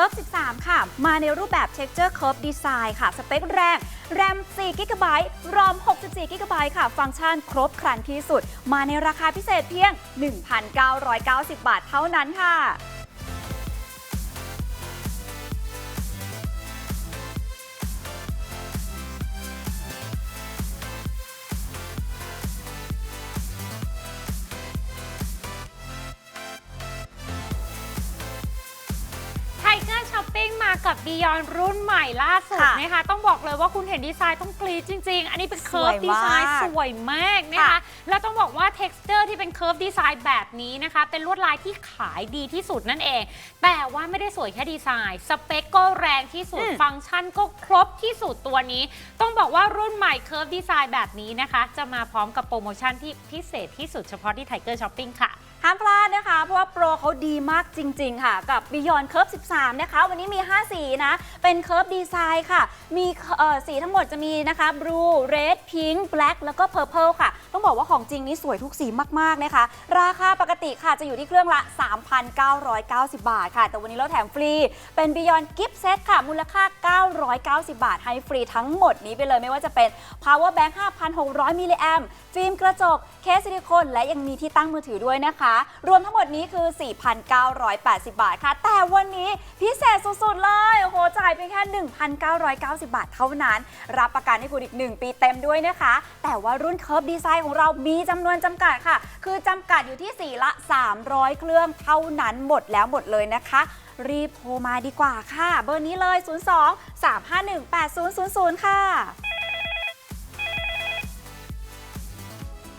Curve 13 ค่ะ มาในรูปแบบ Texture Curve Design ค่ะ สเปคแรงแรม4 g b รอม64 g b ค่ะ ฟังก์ชันครบครันที่สุด มาในราคาพิเศษเพียง 1,990 บาทเท่านั้นค่ะ มากับ Beyond รุ่นใหม่ล่าสุดค่ะนะคะต้องบอกเลยว่าคุณเห็นดีไซน์ต้องกรีดจริง ๆ อันนี้เป็นสเคิวร์ยฟดีไซน์มากสวยมากนะคะค่ะแล้วต้องบอกว่า t e x t อร์ที่เป็นเคิร์ฟดีไซน์แบบนี้นะคะเป็นลวดลายที่ขายดีที่สุดนั่นเอง แต่ว่าไม่ได้สวยแค่ดีไซน์สเปคก็แรงที่สุดอืม ฟังก์ชันก็ครบที่สุดตัวนี้ ต้องบอกว่ารุ่นใหม่เคิร์ฟดีไซน์แบบนี้นะคะ จะมาพร้อมกับโปรโมชั่นที่พิเศษที่สุดเฉพาะที่ไทเกอร์ช้อปปิ้งค่ะ ห้ามพลาดนะคะ เพราะว่าโปรเขาดีมากจริง ๆ ค่ะ กับ Beyond Curve 13 นะคะ วันนี้มี 5 สีนะ เป็น Curve Design ค่ะ มีสีทั้งหมดจะมีนะคะ Blue Red Pink Black แล้วก็ Purple ค่ะ ต้องบอกว่าของจริงนี้สวยทุกสีมาก ๆ นะคะ ราคาปกติค่ะจะอยู่ที่เครื่องละ 3,990 บาทค่ะ แต่วันนี้เราแถมฟรี เป็น Beyond Gift Set ค่ะ มูลค่า 990 บาท ให้ฟรีทั้งหมดนี้ไปเลยไม่ว่าจะเป็น Power Bank 5,600มิลลิแอมฟิล์มกระจกเคสซิลิโคนและยังมีที่ตั้งมือถือด้วยนะคะรวมทั้งหมดนี้คือ 4,980 บาทค่ะ แต่วันนี้พิเศษสุดๆเลย โอ้โห จ่ายเพียงแค่ 1,990 บาทเท่านั้น รับประกันให้คุณอีก 1 ปีเต็มด้วยนะคะ แต่ว่ารุ่นเคิร์ฟดีไซน์ของเรามีจำนวนจำกัดค่ะ คือจำกัดอยู่ที่ 4 ละ 300 เครื่องเท่านั้นหมดแล้วหมดเลยนะคะรีบโทรมาดีกว่าค่ะ เบอร์นี้เลย 02 351 8000 ค่ะ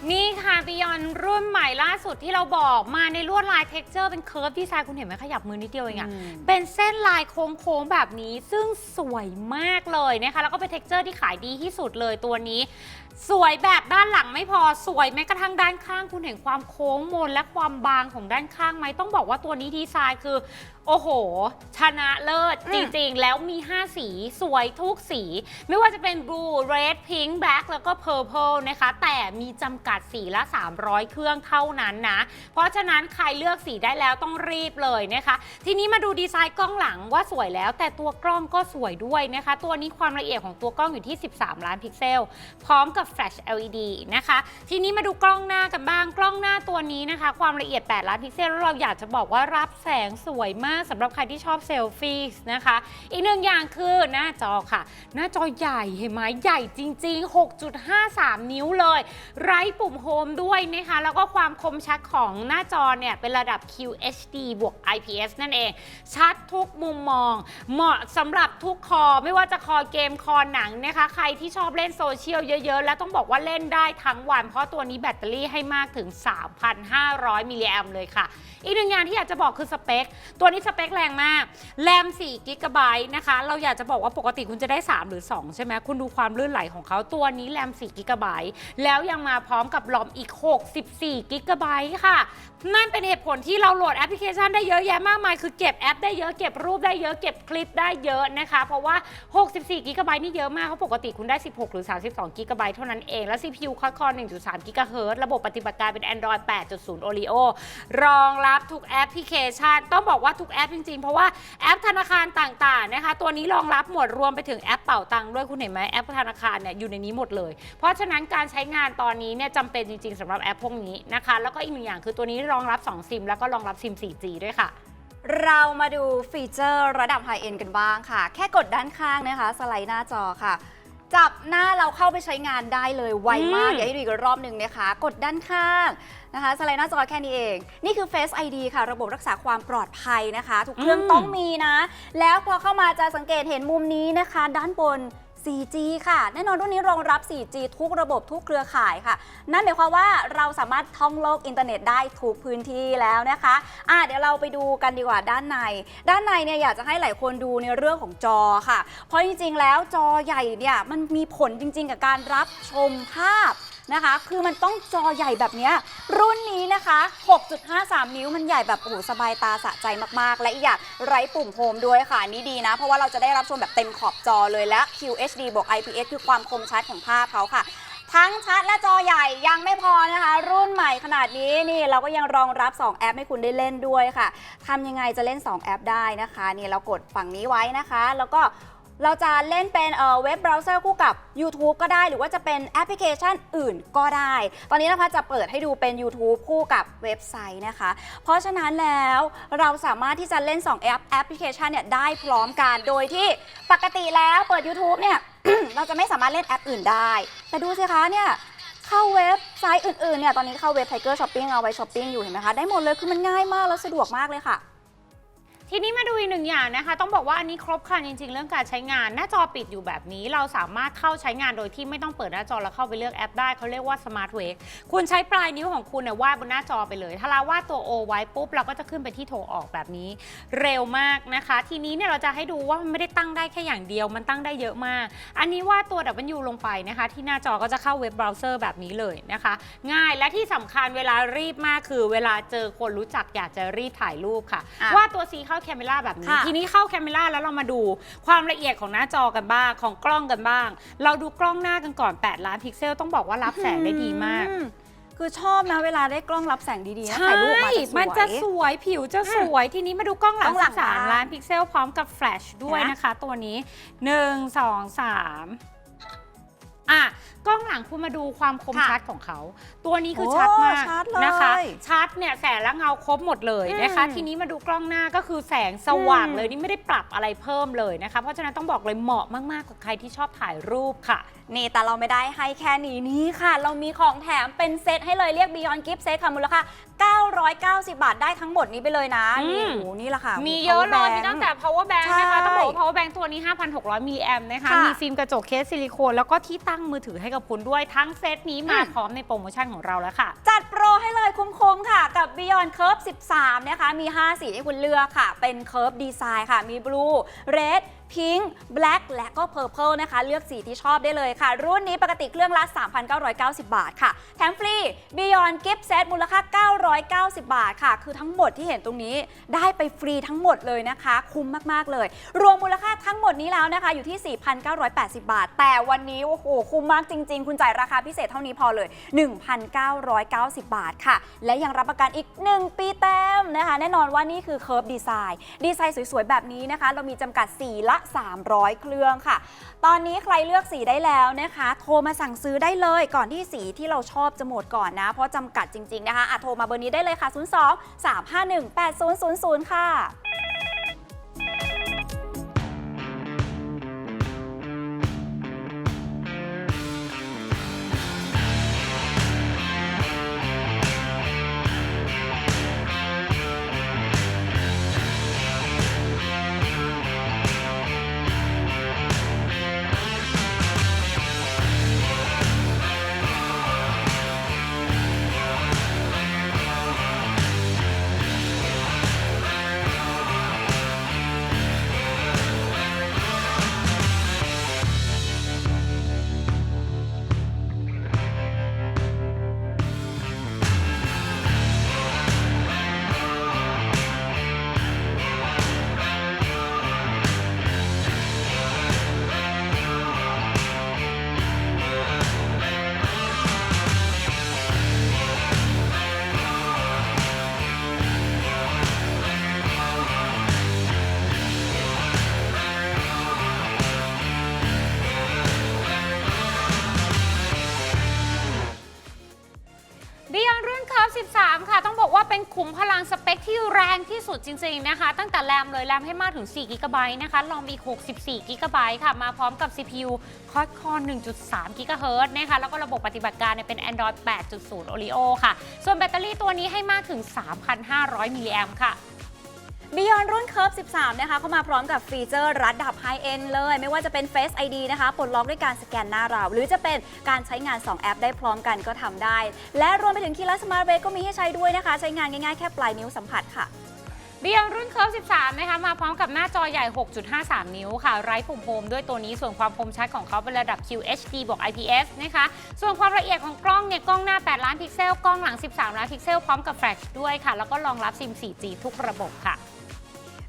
นี่ค่ะ Beyond รุ่นใหม่ล่าสุดที่เราบอกมาในลวดลาย t e x t อร์เป็นเค r ร์ฟดีไซน์คุณเห็นไหมขยับมือนิดเดียวเองอะอืม เป็นเส้นลายโค้งๆแบบนี้ซึ่งสวยมากเลยนะคะ แล้วก็เป็น t e x t อร์ที่ขายดีที่สุดเลยตัวนี้ สวยแบบด้านหลังไม่พอสวยแม้กระทั่งด้านข้างคุณเห็นความโค้งมนและความบางของด้านข้างไหมต้องบอกว่าตัวนี้ดีไซน์คือโอ้โห ชนะเลิศอืจมริงๆ แล้วมี 5 สีสวยทุกสี ไม่ว่าจะเป็น blue red pink black แล้วก็ purple นะคะ แต่มีจำกัดสีละ 300 เครื่องเท่านั้นนะ เพราะฉะนั้นใครเลือกสีได้แล้วต้องรีบเลยนะคะ ทีนี้มาดูดีไซน์กล้องหลังว่าสวยแล้ว แต่ตัวกล้องก็สวยด้วยนะคะ ตัวนี้ความละเอียดของตัวกล้องอยู่ที่ 13 ล้านพิกเซล พร้อมกับแฟลช LED นะคะ ทีนี้มาดูกล้องหน้ากันบ้างกล้องหน้าตัวนี้นะคะ ความละเอียด 8 ล้านพิกเซลแล้วเราอยากจะบอกว่ารับแสงสวยมากสำหรับใครที่ชอบเซลฟี่นะคะ อีกหนึ่งอย่างคือหน้าจอค่ะ หน้าจอใหญ่เห็นไหมใหญ่จริง ๆ 6.53 นิ้วเลย ไร้ปุ่มโฮมด้วยนะคะ แล้วก็ความคมชัดของหน้าจอเนี่ย เป็นระดับ QHD บวก IPS นั่นเอง ชัดทุกมุมมอง เหมาะสำหรับทุกคอไม่ว่าจะคอเกมคอหนังนะคะ ใครที่ชอบเล่นโซเชียลเยอะๆ แล้วต้องบอกว่าเล่นได้ทั้งวัน เพราะตัวนี้แบตเตอรี่ให้มากถึง 3,500 มิลลิแอมเลยค่ะ อีกหนึ่งอย่างที่อยากจะบอกคือสเปค ตัวนี้สเปคแรงมาก แรม4กิกะไบต์นะคะ เราอยากจะบอกว่าปกติคุณจะได้ 3 หรือ 2 ใช่ไหมคุณดูความลื่นไหลของเขาตัวนี้แรม4กิกะไบต์แล้วยังมาพร้อมกับรอมอีก 64กิกะไบต์ค่ะ นั่นเป็นเหตุผลที่เราโหลดแอปพลิเคชันได้เยอะแยะมากมาย คือเก็บแอปได้เยอะเก็บรูปได้เยอะเก็บคลิปได้เยอะนะคะ เพราะว่า 64กิกะไบต์นี่เยอะมากเพราะปกติคุณได้ 16 หรือ 32กิกะไบต์เท่านั้นเองแล้ว CPU quad-core 1.3กิกะเฮิรตซ์ระบบปฏิบัติการเป็น Android 8.0 Oreo รองรับทุกแอปพลิเคชันต้องบอกว่าทุกแอปจริงๆ เพราะว่าแอปธนาคารต่างๆนะคะ ตัวนี้รองรับหมดรวมไปถึงแอปเป่าตังค์ด้วยคุณเห็นไหมแอปธนาคารเนี่ยอยู่ในนี้หมดเลย เพราะฉะนั้นการใช้งานตอนนี้เนี่ยจำเป็นจริงๆสำหรับแอปพวกนี้นะคะ แล้วก็อีกหนึ่งอย่างคือตัวนี้รองรับ 2 ซิม แล้วก็รองรับซิม 4G ด้วยค่ะเรามาดูฟีเจอร์ระดับไฮเอ็นกันบ้างค่ะ แค่กดด้านข้างนะคะ สไลด์หน้าจอค่ะ จับหน้าเราเข้าไปใช้งานได้เลยไวมาก อืมเดี๋ยวให้ดูอีกรอบหนึ่งนะคะ กดด้านข้างนะคะสไลด์หน้าจอแค่นี้เอง นี่คือ Face ID ค่ะ ระบบรักษาความปลอดภัยนะคะ ทุกเครื่องอืม ต้องมีนะ แล้วพอเข้ามาจะสังเกตเห็นมุมนี้นะคะ ด้านบน 4G ค่ะ แน่นอนรุ่นนี้รองรับ 4G ทุกระบบทุกเครือข่ายค่ะ นั่นหมายความว่าเราสามารถท่องโลกอินเทอร์เน็ตได้ทุกพื้นที่แล้วนะคะอะเดี๋ยวเราไปดูกันดีกว่าด้านใน ด้านในเนี่ยอยากจะให้หลายคนดูในเรื่องของจอค่ะ เพราะจริงๆ แล้วจอใหญ่เนี่ยมันมีผลจริง ๆ กับการรับชมภาพ นะคะ คือมันต้องจอใหญ่แบบนี้ รุ่นนี้นะคะ 6.53 นิ้วมันใหญ่แบบโอ้โหสบายตาสะใจมากๆ และอีกอย่างไร้ปุ่มโฮมด้วยค่ะนนี้ดีนะ เพราะว่าเราจะได้รับชมแบบเต็มขอบจอเลยและ QHD บวก IPS คือความคมชัดของภาพเขาค่ะทั้งชัดและจอใหญ่ยังไม่พอนะคะ รุ่นใหม่ขนาดนี้นี่เราก็ยังรองรับ 2 แอปให้คุณได้เล่นด้วยค่ะทำยังไงจะเล่น 2 แอปได้นะคะ นี่เรากดฝั่งนี้ไว้นะคะ แล้วก็ เราจะเล่นเป็นเว็บเบราว์เซอร์คู่กับ YouTube ก็ได้ หรือว่าจะเป็นแอปพลิเคชันอื่นก็ได้ ตอนนี้นะคะจะเปิดให้ดูเป็น YouTube คู่กับเว็บไซต์นะคะ เพราะฉะนั้นแล้วเราสามารถที่จะเล่น 2 แอปแอปพลิเคชันเนี่ยได้พร้อมกันโดยที่ปกติแล้วเปิด YouTube เนี่ย เราจะไม่สามารถเล่นแอปอื่นได้ แต่ดูสิคะเนี่ยเข้าเว็บไซต์อื่นๆเนี่ยตอนนี้เข้าเว็บ Tiger Shopping เอาไว้ช้อปปิ้งอยู่เห็นไหมคะได้หมดเลยคือมันง่ายมากแล้วสะดวกมากเลยค่ะ ทีนี้มาดูอีกหนึ่งอย่างนะคะ ต้องบอกว่าอันนี้ครบครันจริง ๆ เรื่องการใช้งาน หน้าจอปิดอยู่แบบนี้ เราสามารถเข้าใช้งานโดยที่ไม่ต้องเปิดหน้าจอแล้วเข้าไปเลือกแอปได้เขาเรียกว่า Smart Wake คุณใช้ปลายนิ้วของคุณเนี่ยวาดบนหน้าจอไปเลย ถ้าเราวาดตัว O ไว้ปุ๊บเราก็จะขึ้นไปที่โทรออกแบบนี้ เร็วมากนะคะ ทีนี้เนี่ยเราจะให้ดูว่ามันไม่ได้ตั้งได้แค่อย่างเดียว มันตั้งได้เยอะมาก อันนี้วาดตัว W ลงไปนะคะ ที่หน้าจอก็จะเข้าเว็บเบราว์เซอร์แบบนี้เลยนะคะ ง่ายและที่สำคัญเวลารีบมากคือ เวลาเจอคนรู้จักอยากจะรีบถ่ายรูปค่ะอะวาดตัว C เข้าแคมเมราแบบนี้ค่ะ ทีนี้เข้าแคมเมราแล้วเรามาดูความละเอียดของหน้าจอกันบ้าง ของกล้องกันบ้าง เราดูกล้องหน้ากันก่อน 8 ล้านพิกเซล ต้องบอกว่ารับแสงได้ดีมาก อืคือชอบนะเวลาได้กล้องรับแสงดีๆนะถ่ายรูปออกมาจะสวยมันจะสวยผิวจะสวย ทีนี้มาดูกล้องหลักล้งองหลังสามบ้างล้านพิกเซลพร้อมกับแฟลชด้วยเห็นไหมนะคะ ตัวนี้ 1 2 3อะกล้องหลังคุณมาดูความคมค่ะชัดของเขา ตัวนี้คือโอ้ชัดมากชัดเลยนะคะ ชัดเนี่ยแสงและเงาครบหมดเลยนะคะอืมทีนี้มาดูกล้องหน้าก็คือแสงสว่างอืมเลยนี่ไม่ได้ปรับอะไรเพิ่มเลยนะคะ เพราะฉะนั้นต้องบอกเลยเหมาะมากๆกับใครที่ชอบถ่ายรูปค่ะ นี่แต่เราไม่ได้ให้แค่นี้นี่ค่ะ เรามีของแถมเป็นเซตให้เลยเรียก Beyond Gift Set ค่ะมูลค่า990 บาทได้ทั้งหมดนี้ไปเลยนะอืมนี่โอ้โหนี่แหละค่ะ มีเยอะเลย power มี bank ตั้งแต่ power bank ใช่นะคะต้องบอกว่า power bank ตัวนี้ 5,600มิลลิแอมนะคะค่ะมีฟิล์มกระจกเคสซิลิโคนแล้วก็ที่ตั้งมือถือให้กับคุณด้วยทั้งเซตนี้มาพร้อมในโปรโมชั่นของเราแล้วค่ะ จัดโปรให้เลยคุ้มๆค่ะ กับ Beyond Curve 13 นะคะ มี 5 สีให้คุณเลือกค่ะ เป็น Curve Design ค่ะ มี Blue Red Pink Black และก็ Purple นะคะ เลือกสีที่ชอบได้เลยค่ะ รุ่นนี้ปกติเครื่องละ 3,990 บาทค่ะ แถมฟรี Beyond Gift Set มูลค่า 990 บาทค่ะ คือทั้งหมดที่เห็นตรงนี้ได้ไปฟรีทั้งหมดเลยนะคะ คุ้มมาก ๆ เลย รวมมูลค่าทั้งหมดนี้แล้วนะคะ อยู่ที่ 4,980 บาท แต่วันนี้ โอ้โห คุ้มมากจริง ๆ คุณจ่ายราคาพิเศษเท่านี้พอเลย 1,990 บาทค่ะ และยังรับประกันอีก 1 ปีเต็มนะคะ แน่นอนว่านี่คือ Curve Design ดีไซน์สวยๆ แบบนี้นะคะ เรามีจำกัดสีละ300 เครื่องค่ะ ตอนนี้ใครเลือกสีได้แล้วนะคะ โทรมาสั่งซื้อได้เลยก่อนที่สีที่เราชอบจะหมดก่อนนะ เพราะจำกัดจริง ๆ นะคะอะโทรมาเบอร์นี้ได้เลยค่ะ 02 351 8000 ค่ะ รงที่สุดจริงๆนะคะ ตั้งแต่แรมเลยแรมให้มากถึง4 g b นะคะลองมี64 g b ค่ะ มาพร้อมกับ CPU Quad-Core 1.3 GHz นะคะ แล้วก็ระบบปฏิบัติการเนี่ยเป็น Android 8.0 Oreo ค่ะ ส่วนแบตเตอรี่ตัวนี้ให้มากถึง 3,500 มิลลิแอมค่ะ Beyond รุ่น Curve 13 นะคะ เข้ามาพร้อมกับฟีเจอร์ระดับ High End เลย ไม่ว่าจะเป็น Face ID นะคะปลดล็อกด้วยการสแกนหน้าเรา หรือจะเป็นการใช้งาน 2 แอปได้พร้อมกันก็ทำได้ และรวมไปถึงคีย์ลัสมาร์เวก็มีให้ใช้ด้วยนะคะ ใช้งานง่ายๆแค่ปลายนิ้วสัมผัสค่ะ เบียรุ่นเคิร์ฟ13 นะคะมาพร้อมกับหน้าจอใหญ่ 6.53 นิ้วค่ะ ไร้ปุ่มโฮมด้วยตัวนี้ส่วนความคมชัดของเขาเป็นระดับ QHD บวก IPS นะคะ ส่วนความละเอียดของกล้องเนี่ยกล้องหน้า 8 ล้านพิกเซล กล้องหลัง 13 ล้านพิกเซล พร้อมกับแฟลชด้วยค่ะ แล้วก็รองรับซิม 4G ทุกระบบค่ะ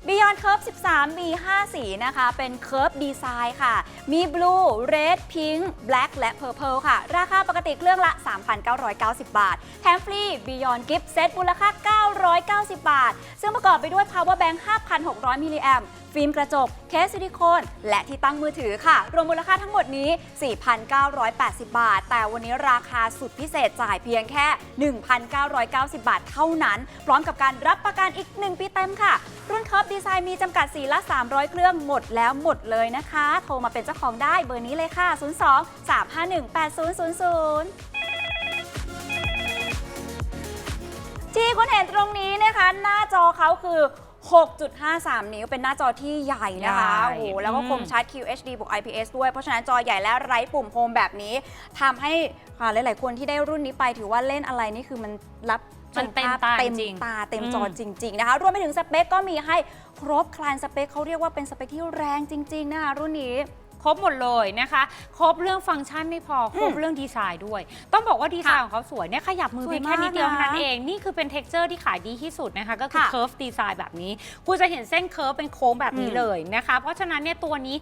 Beyond Curve 13 มี 5 สีนะคะ เป็น Curve Design ค่ะ มี Blue Red Pink Black และ Purple ค่ะ ราคาปกติเครื่องละ 3,990 บาท แถมฟรี Beyond Gift Set มูลค่า 990 บาท ซึ่งประกอบไปด้วย Power Bank 5,600มิลลิแอมป์ ฟิล์มกระจก เคสซิลิโคน และที่ตั้งมือถือค่ะ รวมมูลค่าทั้งหมดนี้ 4,980 บาท แต่วันนี้ราคาสุดพิเศษจ่ายเพียงแค่ 1,990 บาทเท่านั้น พร้อมกับการรับประกันอีก 1 ปีเต็มค่ะ รุ่นครอบดีไซน์มีจำกัดสีละ 300 เครื่องหมดแล้วหมดเลยนะคะ โทรมาเป็นเจ้าของได้เบอร์นี้เลยค่ะ 02 351 8000ที่คุณเห็นตรงนี้นะคะ หน้าจอเขาคือ 6.53 นิ้วเป็นหน้าจอที่ใหญ่นะคะใหญ่โอ้โหแล้วก็อืมคมชัด QHD บวก IPS ด้วย เพราะฉะนั้นจอใหญ่และไร้ปุ่มโฮมแบบนี้ทำให้ค่ะหลาย ๆ คนที่ได้รุ่นนี้ไปถือว่าเล่นอะไรนี่คือมันรับชมันเต็มภาพตาเต็มจริงตาเต็มอืมจอจริง ๆ นะคะ รวมไปถึงสเปคก็มีให้ครบครันสเปคเขาเรียกว่าเป็นสเปคที่แรงจริง ๆ นะคะรุ่นนี้ ครบหมดเลยนะคะ ครบเรื่องฟังก์ชันไม่พอ ครบอืมเรื่องดีไซน์ด้วย ต้องบอกว่าดีไซน์ค่ะของเขาสวยเนี่ยขยับมือสวยเพียงแค่นิดเดียวมากนะเท่านั้นเอง นี่คือเป็นเท็กเจอร์ที่ขายดีที่สุดนะคะ ก็คือค่ะเคิร์ฟดีไซน์แบบนี้ คุณจะเห็นเส้นเคิร์ฟเป็นโค้งแบบนี้อืมเลยนะคะ เพราะฉะนั้นเนี่ยตัวนี้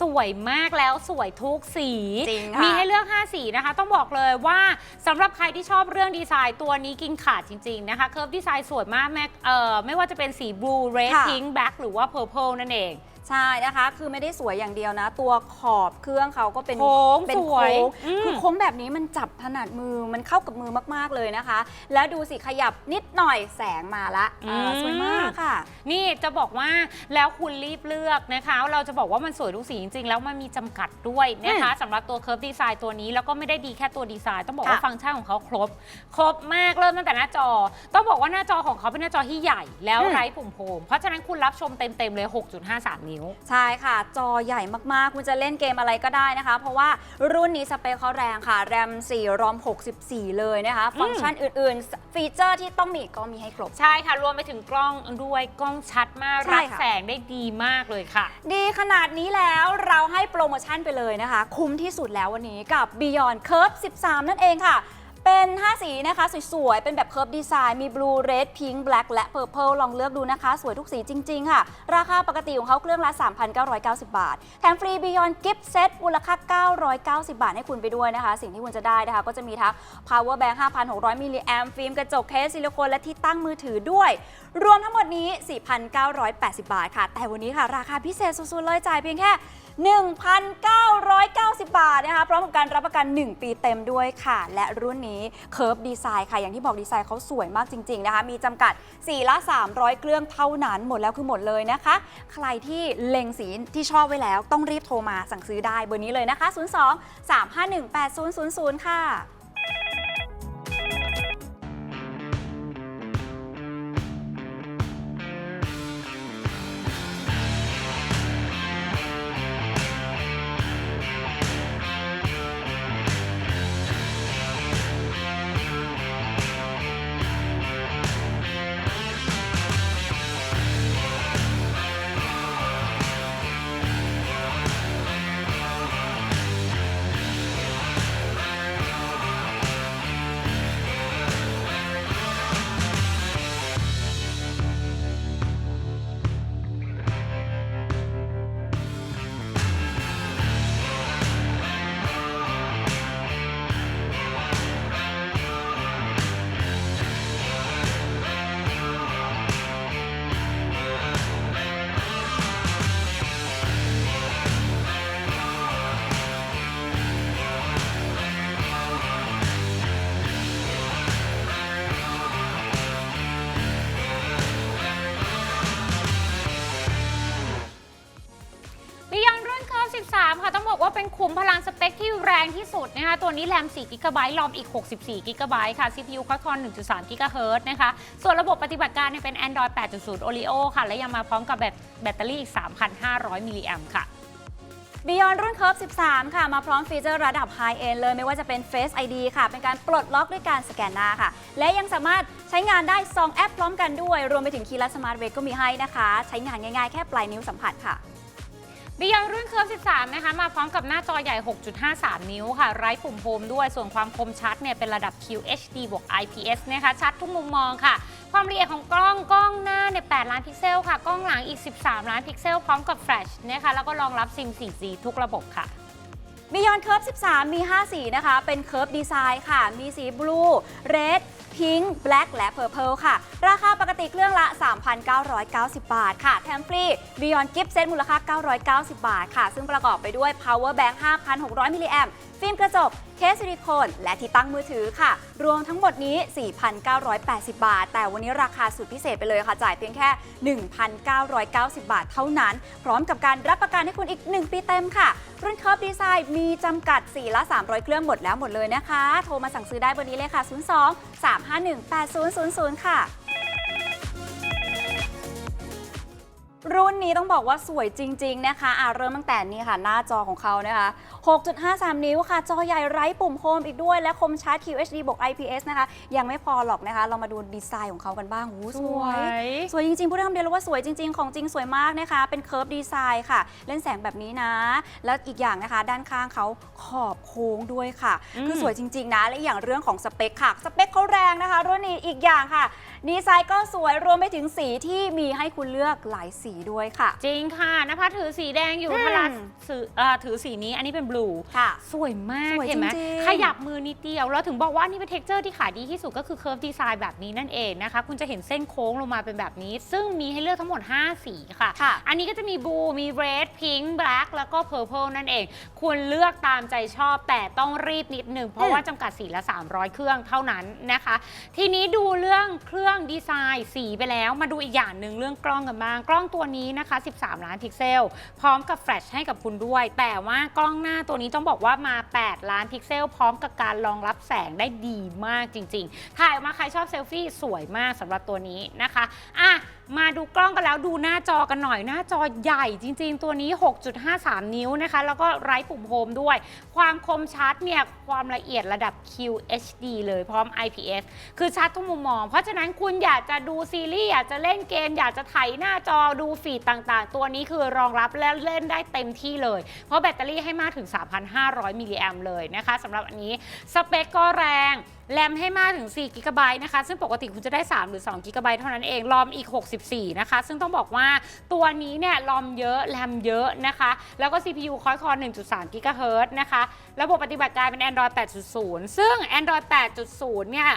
สวยมากแล้วสวยทุกสีจริงค่ะมีให้เลือก 5 สีนะคะ ต้องบอกเลยว่าสำหรับใครที่ชอบเรื่องดีไซน์ตัวนี้กินขาดจริงๆนะคะเคิร์ฟดีไซน์สวยมากแม้เอ่อไม่ว่าจะเป็นสีบลูเรดค่ะพิงค์แบ็คหรือว่าเพอร์เพลนั่นเอง ใช่นะคะ คือไม่ได้สวยอย่างเดียวนะ ตัวขอบเครื่องเขาก็เป็นโค้งเป็นสวโค้ยงอืม คือโค้งแบบนี้มันจับถนัดมือมันเข้ากับมือมากๆเลยนะคะ แล้วดูสิขยับนิดหน่อยแสงมาละอ่าสวยมากค่ะ นี่จะบอกว่าแล้วคุณรีบเลือกนะคะ เราจะบอกว่ามันสวยทุกสีจริงๆ แล้วมันมีจำกัดด้วยนะคะสำหรับตัวเคิร์ฟดีไซน์ตัวนี้ แล้วก็ไม่ได้ดีแค่ตัวดีไซน์ ต้องบอกว่าค่ะฟังก์ชันของเขาครบ ครบมากเริ่มตั้งแต่หน้าจอ ต้องบอกว่าหน้าจอของเขาเป็นหน้าจอที่ใหญ่แล้วอืม ไร้ปุ่มโฮมเพราะฉะนั้นคุณรับชมเต็มๆเลย 6.53 นิ้วใช่ค่ะ จอใหญ่มากๆ คุณจะเล่นเกมอะไรก็ได้นะคะ เพราะว่ารุ่นนี้สเปคเขาแรงค่ะ แรม 4 รอม 64 เลยนะคะ ฟังก์ชันอื่นๆ ฟีเจอร์ที่ต้องมีก็มีให้ครบ ใช่ค่ะ รวมไปถึงกล้องด้วยกล้องชัดมาก ใช่รับค่ะ แสงได้ดีมากเลยค่ะ ดีขนาดนี้แล้วเราให้โปรโมชั่นไปเลยนะคะ คุ้มที่สุดแล้ววันนี้กับ Beyond Curve 13 นั่นเองค่ะ เป็น 5 สีนะคะ สวยๆ เป็นแบบ Curve Design มี Blue Red Pink Black และ Purple ลองเลือกดูนะคะ สวยทุกสีจริง ๆ ค่ะ ราคาปกติของเขาเครื่องละ 3,990 บาท แถมฟรี Beyond Gift Set มูลค่า 990 บาทให้คุณไปด้วยนะคะ สิ่งที่คุณจะได้นะคะ ก็จะมีทั้ง Power Bank 5,600 มิลลิแอมฟิล์มกระจกเคสซิลิโคนและที่ตั้งมือถือด้วย รวมทั้งหมดนี้ 4,980 บาทค่ะ แต่วันนี้ค่ะ ราคาพิเศษสุดๆเลยจ่ายเพียงแค่ 1,990 บาทนะคะ พร้อมกับการรับประกัน 1 ปีเต็มด้วยค่ะ และรุ่นนี้เคิร์ฟดีไซน์ค่ะ อย่างที่บอกดีไซน์เขาสวยมากจริง ๆ นะคะ มีจำกัด4ละ 300 เครื่องเท่านั้น หมดแล้วคือหมดเลยนะคะ ใครที่เล็งสีที่ชอบไว้แล้วต้องรีบโทรมาสั่งซื้อได้เบอร์นี้เลยนะคะ 02 351 8000 ค่ะ รงที่สุดนะคะตัวนี้แรม4กิกะไบต์รอมอีก 64กิกะไบต์ค่ะ CPU Qualcomm 1.3กิกะเฮิรตนะคะ ส่วนระบบปฏิบัติการเนี่ยเป็น Android 8.0 Oreo ค่ะ และยังมาพร้อมกับแบตแบตเตอรี่อีก 3,500 มิลลิแอมค่ะ Beyond รุ่น Curve 13 ค่ะ มาพร้อมฟีเจอร์ระดับ High End เลยไม่ว่าจะเป็น Face ID ค่ะ เป็นการปลดล็อกด้วยการสแกนหน้าค่ะ และยังสามารถใช้งานได้ 2 แอปพร้อมกันด้วย รวมไปถึงคีย์ลัดสมาร์ทเวก็มีให้นะคะ ใช้งานง่ายๆ แค่ปลายนิ้วสัมผัสค่ะ บิยอนรุ่นเคอร์ฟ13 นะคะ มาพร้อมกับหน้าจอใหญ่ 6.53 นิ้วค่ะ ไร้ปุ่มโฮมด้วย ส่วนความคมชัดเนี่ยเป็นระดับ QHD บวก IPS นะคะ ชัดทุกมุมมองค่ะ ความละเอียดของกล้องกล้องหน้าเนี่ย 8 ล้านพิกเซลค่ะ กล้องหลังอีก 13 ล้านพิกเซล พร้อมกับแฟลชนะคะ แล้วก็รองรับซิม 4G ทุกระบบค่ะ Beyond Curve 13 มี 5 สีนะคะ เป็น Curve Design ค่ะ มีสีบลู เรด Red Pink Black และ Purple ค่ะ ราคาปกติเครื่องละ 3,990 บาทค่ะ แถมฟรี Beyond Gift Set มูลค่า 990 บาทค่ะ ซึ่งประกอบไปด้วย Power Bank 5,600มิลลิแอม ฟิล์มกระจก เคสซิลิโคน และที่ตั้งมือถือค่ะ รวมทั้งหมดนี้ 4,980 บาท แต่วันนี้ราคาสุดพิเศษไปเลยค่ะ จ่ายเพียงแค่ 1,990 บาทเท่านั้น พร้อมกับการรับประกันให้คุณอีก 1 ปีเต็มค่ะ รุ่นเคิร์ฟดีไซน์มีจำกัด 4 ละ 300 เครื่องหมดแล้วหมดเลยนะคะ โทรมาสั่งซื้อได้วันนี้เลยค่ะ 02 351 8000 ค่ะ รุ่นนี้ต้องบอกว่าสวยจริง ๆ นะคะอะเริ่มตั้งแต่นี้ค่ะ หน้าจอของเขานะคะ 6.53 นิ้วค่ะ จอใหญ่ไร้ปุ่มโฮมอีกด้วย และคมชัด QHD บวก IPS นะคะ ยังไม่พอหรอกนะคะ เรามาดูดีไซน์ของเขากันบ้างหูสวย สวยจริง ๆ พูดได้คำเดียวเลยว่าสวยจริง ๆ ของจริงสวยมากนะคะ เป็นเคิร์ฟดีไซน์ค่ะ เล่นแสงแบบนี้นะ แล้วอีกอย่างนะคะ ด้านข้างเขาขอบโค้งด้วยค่ะอืมคือสวยจริง ๆ นะ และอีกอย่างเรื่องของสเปคค่ะ สเปคเขาแรงนะคะ รุ่นนี้อีกอย่างค่ะ ดีไซน์ก็สวย รวมไปถึงสีที่มีให้คุณเลือกหลายสีด้วยค่ะ จริงค่ะนภัสถือสีแดงอยู่อืมพลัสถือเอ่อถือสีนี้อันนี้เป็นบลูค่ะสวยมากสวยเห็นไหมจริงๆขยับมือนิดเดียว แล้วถึงบอกว่านี่เป็นเท็กเจอร์ที่ขายดีที่สุดก็คือเคิร์ฟดีไซน์แบบนี้นั่นเองนะคะ คุณจะเห็นเส้นโค้งลงมาเป็นแบบนี้ ซึ่งมีให้เลือกทั้งหมด 5 สีค่ะ ค่ะ อันนี้ก็จะมีบลูมีเรดพิงค์แบล็กแล้วก็เพอร์เพลนั่นเอง ควรเลือกตามใจชอบแต่ต้องรีบนิดหนึ่งเพราะว่าจำกัดสีละ 300 เครื่องเท่านั้นนะคะ ทีนี้ดูเรื่องเครื่องดีไซน์สีไปแล้ว มาดูอีกอย่างหนึ่งเรื่องกล้องกันบ้าง กล้องตัวันี้นะคะ 13 ล้านพิกเซล พร้อมกับแฟลชให้กับคุณด้วย แต่ว่ากล้องหน้าตัวนี้ต้องบอกว่ามา 8 ล้านพิกเซล พร้อมกับการรองรับแสงได้ดีมากจริง ๆ ถ่ายออกมาใครชอบเซลฟี่สวยมากสำหรับตัวนี้นะคะอะ มาดูกล้องกันแล้วดูหน้าจอกันหน่อยหน้าจอใหญ่จริง ๆ ตัวนี้ 6.53 นิ้วนะคะ แล้วก็ไร้ปุ่มโฮมด้วย ความคมชัดเนี่ยความละเอียดระดับ QHD เลยพร้อม IPS คือชัดทุกมุมมอง เพราะฉะนั้นคุณอยากจะดูซีรีส์อยากจะเล่นเกม อยากจะไถหน้าจอดูฟีดต่างๆ ตัวนี้คือรองรับและเล่นได้เต็มที่เลย เพราะแบตเตอรี่ให้มากถึง 3,500 มิลลิแอมเลยนะคะสำหรับอันนี้สเปคก็แรงแรมให้มากถึง4กิกะไบต์นะคะ ซึ่งปกติคุณจะได้ 3 หรือ2กิกะไบต์เท่านั้นเอง รอมอีก 64 นะคะ ซึ่งต้องบอกว่าตัวนี้เนี่ยรอมเยอะ แรมเยอะนะคะ แล้วก็ CPU คอยคอ1.3กิกะเฮิรตนะคะ ระบบปฏิบัติการเป็น Android 8.0 ซึ่ง Android 8.0 เนี่ย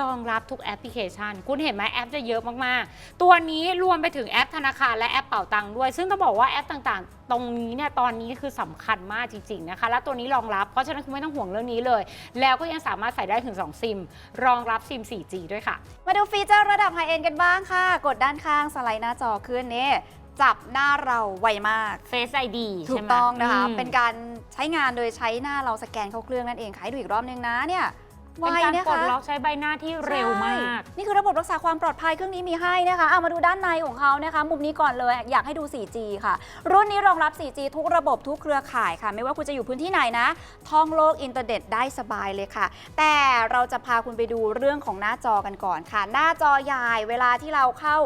รองรับทุกแอปพลิเคชัน คุณเห็นไหมแอปจะเยอะมาก ๆ ตัวนี้รวมไปถึงแอปธนาคารและแอปเป่าตังค์ด้วย ซึ่งต้องบอกว่าแอปต่าง ๆ ตรงนี้เนี่ยตอนนี้คือสำคัญมากจริง ๆ นะคะ และตัวนี้รองรับ เพราะฉะนั้นคุณไม่ต้องห่วงเรื่องนี้เลย แล้วก็ยังสามารถใส่ได้ถึง 2 ซิม รองรับซิม 4G ด้วยค่ะ มาดูฟีเจอร์ระดับไฮเอ็นกันบ้างค่ะ กดด้านข้างสไลด์หน้าจอขึ้นนี่จับหน้าเราไวมาก Face ID ถูใช่กไหมต้องนะคะมเป็นการใช้งานโดยใช้หน้าเราสแกนเข้าเครื่องนั่นเองค่ะให้ดูอีกรอบนึงนะเนี่ย ไวเป็นการนะปลดคะล็อกใช้ใบหน้าที่เร็วมาก ใช่นี่คือระบบรักษาความปลอดภัยเครื่องนี้มีให้นะคะเอามาดูด้านในของเขานะคะ มุมนี้ก่อนเลยอยากให้ดู 4G ค่ะ รุ่นนี้รองรับ 4G ทุกระบบทุกเครือข่ายค่ะ ไม่ว่าคุณจะอยู่พื้นที่ไหนนะท่องโลกอินเทอร์เน็ตได้สบายเลยค่ะ แต่เราจะพาคุณไปดูเรื่องของหน้าจอกันก่อนค่ะ หน้าจอใหญ่เวลาที่เราเข้า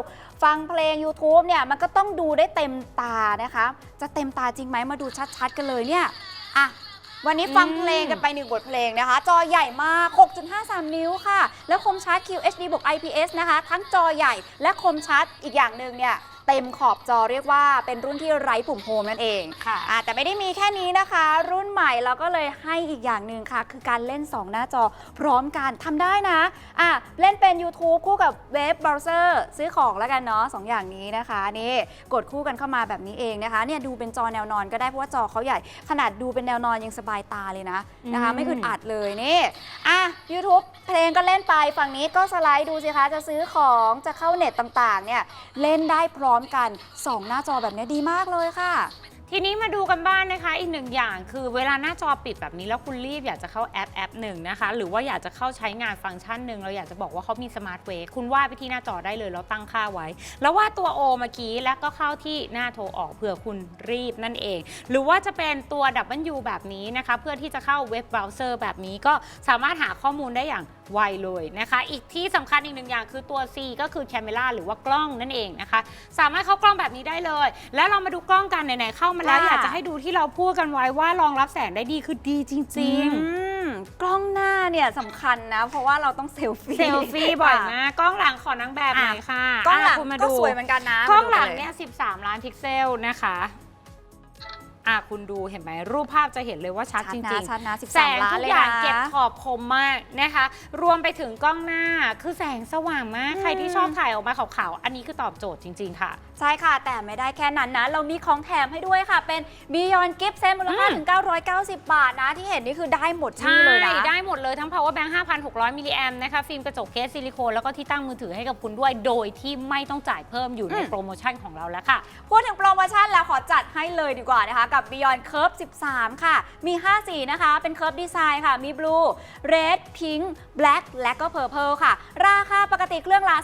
ฟังเพลง YouTube เนี่ยมันก็ต้องดูได้เต็มตานะคะ จะเต็มตาจริงไหมมาดูชัดๆ กันเลยเนี่ยอะ วันนี้ฟังเพลงกันไปหนึ่งบทเพลงนะคะ จอใหญ่มาก 6.53 นิ้วค่ะ แล้วคมชัด QHD บวก IPS นะคะ ทั้งจอใหญ่และคมชัดอีกอย่างหนึ่งเนี่ย เต็มขอบจอเรียกว่าเป็นรุ่นที่ไร้ปุ่มโฮมนั่นเองค่ะอะแต่ไม่ได้มีแค่นี้นะคะ รุ่นใหม่เราก็เลยให้อีกอย่างหนึ่งค่ะ คือการเล่น 2 หน้าจอพร้อมกันทำได้นะอะเล่นเป็น YouTube คู่กับเว็บเบราว์เซอร์ซื้อของแล้วกันเนาะสองอย่างนี้นะคะนี่กดคู่กันเข้ามาแบบนี้เองนะคะเนี่ยดูเป็นจอแนวนอนก็ได้เพราะว่าจอเขาใหญ่ ขนาดดูเป็นแนวนอนยังสบายตาเลยนะนะคะอืมไม่อึดอัดเลยนี่อะ YouTube เพลงก็เล่นไปฝั่งนี้ก็สไลด์ดูสิคะจะซื้อของจะเข้าเน็ตต่างๆเนี่ยเล่นได้พร้อมกันสองหน้าจอแบบนี้ดีมากเลยค่ะ ทีนี้มาดูกันบ้านนะคะ อีกหนึ่งอย่างคือเวลาหน้าจอปิดแบบนี้แล้วคุณรีบอยากจะเข้าแอปแอปหนึ่งนะคะ หรือว่าอยากจะเข้าใช้งานฟังก์ชันหนึ่งเราอยากจะบอกว่าเขามีสมาร์ทเวคุณวาดไปที่หน้าจอได้เลยแล้วตั้งค่าไว้ แล้ววาดตัว O เมื่อกี้แล้วก็เข้าที่หน้าโทรออกเผื่อคุณรีบนั่นเอง หรือว่าจะเป็นตัว W แบบนี้นะคะ เพื่อที่จะเข้าเว็บเบราว์เซอร์แบบนี้ก็สามารถหาข้อมูลได้อย่างไวเลยนะคะ อีกที่สำคัญอีกหนึ่งอย่างคือตัว C ก็คือ Camera หรือว่ากล้องนั่นเองนะคะ สามารถเข้ากล้องแบบนี้ได้เลย แล้วเรามาดูกล้องกันไหนๆเข้ามามาแล้ว ค่ะ อยากจะให้ดูที่เราพูดกันไว้ว่ารองรับแสงได้ดีคือดีจริง อืมกล้องหน้าเนี่ยสำคัญนะ เพราะว่าเราต้องเซลๆฟี่เซลฟี่บ่อยมากกล้องหลังขอนางแบบหน่อยค่ะกล้องหลังะคุณมาก็ดูสวยเหมือนกันนะกล้องหลังมาดูเนี่ย 13 ล้านพิกเซลนะคะอะคุณดูเห็นไหมรูปภาพจะเห็นเลยว่าชัดชัดจนะริงชัดนะๆ แสง13ล้านทุกเลยอย่างนะ เก็บขอบคมมากนะคะ รวมไปถึงกล้องหน้าคือแสงสว่างมากอืมใครที่ชอบถ่ายออกมาขาวๆอันนี้คือตอบโจทย์จริง ๆ ค่ะ ใช่ค่ะ แต่ไม่ได้แค่นั้นนะ เรามีของแถมให้ด้วยค่ะ เป็น Beyond Gift Set มูลค่าอืมถึง 990 บาทนะ ที่เห็นนี่คือได้หมดใช่นี่เลยนะ ได้หมดเลยทั้ง power bank 5,600 มิลลิแอมนะคะ ฟิล์มกระจกเคสซิลิโคนแล้วก็ที่ตั้งมือถือให้กับคุณด้วย โดยที่ไม่ต้องจ่ายเพิ่มอยู่ในอืม โปรโมชั่นของเราแล้วค่ะ พูดถึงโปรโมชั่นแล้วขอจัดให้เลยดีกว่านะคะ กับ Beyond Curve 13 ค่ะ มี 5 สีนะคะ เป็น Curve Design ค่ะ มี Blue Red Pink Black และก็ Purple ค่ะ ราคาปกติเครื่องละ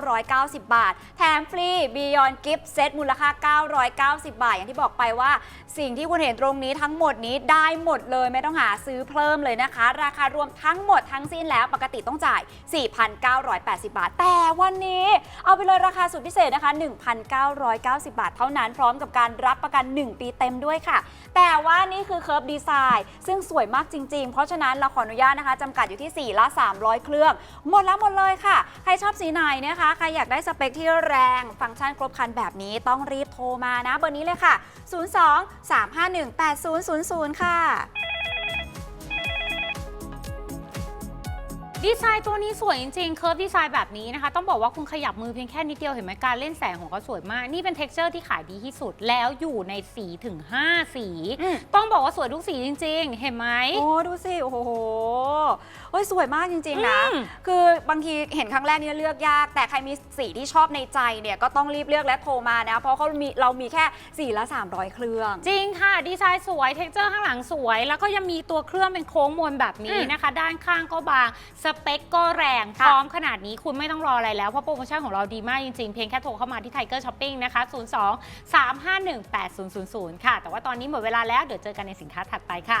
3,990 บาท แถมฟรี Beyond Gift Set มูลค่า 990 บาท อย่างที่บอกไปว่า สิ่งที่คุณเห็นตรงนี้ทั้งหมดนี้ได้หมดเลยไม่ต้องหาซื้อเพิ่มเลยนะคะ ราคารวมทั้งหมดทั้งสิ้นแล้วปกติต้องจ่าย 4,980 บาท แต่วันนี้ เอาไปเลยราคาสุดพิเศษนะคะ 1,990 บาท เท่านั้นพร้อมกับการรับประกัน 1 ปีเต็มด้วยค่ะ แต่ว่านี่คือเคิร์ฟดีไซน์ซึ่งสวยมากจริง ๆ เพราะฉะนั้นเราขออนุญาตนะคะจำกัดอยู่ที่ 4 ละ 300 เครื่อง หมดแล้วหมดเลยค่ะ ใครชอบสีไหนนะคะ ใครอยากได้สเปคที่แรง ฟังก์ชันครบครันแบบนี้ต้องรีบโทรมานะเบอร์นี้เลยค่ะ 02 351 8000 ค่ะ ดีไซน์ตัวนี้สวยจริงๆ เคิร์ฟดีไซน์แบบนี้นะคะ ต้องบอกว่าคุณขยับมือเพียงแค่นิดเดียวเห็นไหมการเล่นแสงของเขาสวยมาก นี่เป็น t e x t อร์ที่ขายดีที่สุดแล้วอยู่ในสีถึง 5 สี อืม ต้องบอกว่าสวยทุกสีจริง ๆ เห็นไหม โอ้ดูสิ โอ้โหเฮ้ยสวยมากจริง ๆ นะ อืมคือบางทีเห็นครั้งแรกเนี่ยเลือกยาก แต่ใครมีสีที่ชอบในใจเนี่ยก็ต้องรีบเลือกและโทรมานะ เพราะเขามีเรามีแค่สีละ 300 เครื่อง จริงค่ะ ดีไซน์สวยเท็กเจอร์ข้างหลังสวย แล้วก็ยังมีตัวเครื่องเป็นโค้งมนแบบนี้อืม นะคะ ด้านข้างก็บางสเปคก็แรงพค่ะร้อมขนาดนี้คุณไม่ต้องรออะไรแล้ว เพราะโปรโมชั่นของเราดีมากจริงๆ เพียงแค่โทรเข้ามาที่ไทเกอร์ช้อปปิ้งนะคะ 02 351 8000 ค่ะ แต่ว่าตอนนี้หมดเวลาแล้ว เดี๋ยวเจอกันในสินค้าถัดไปค่ะ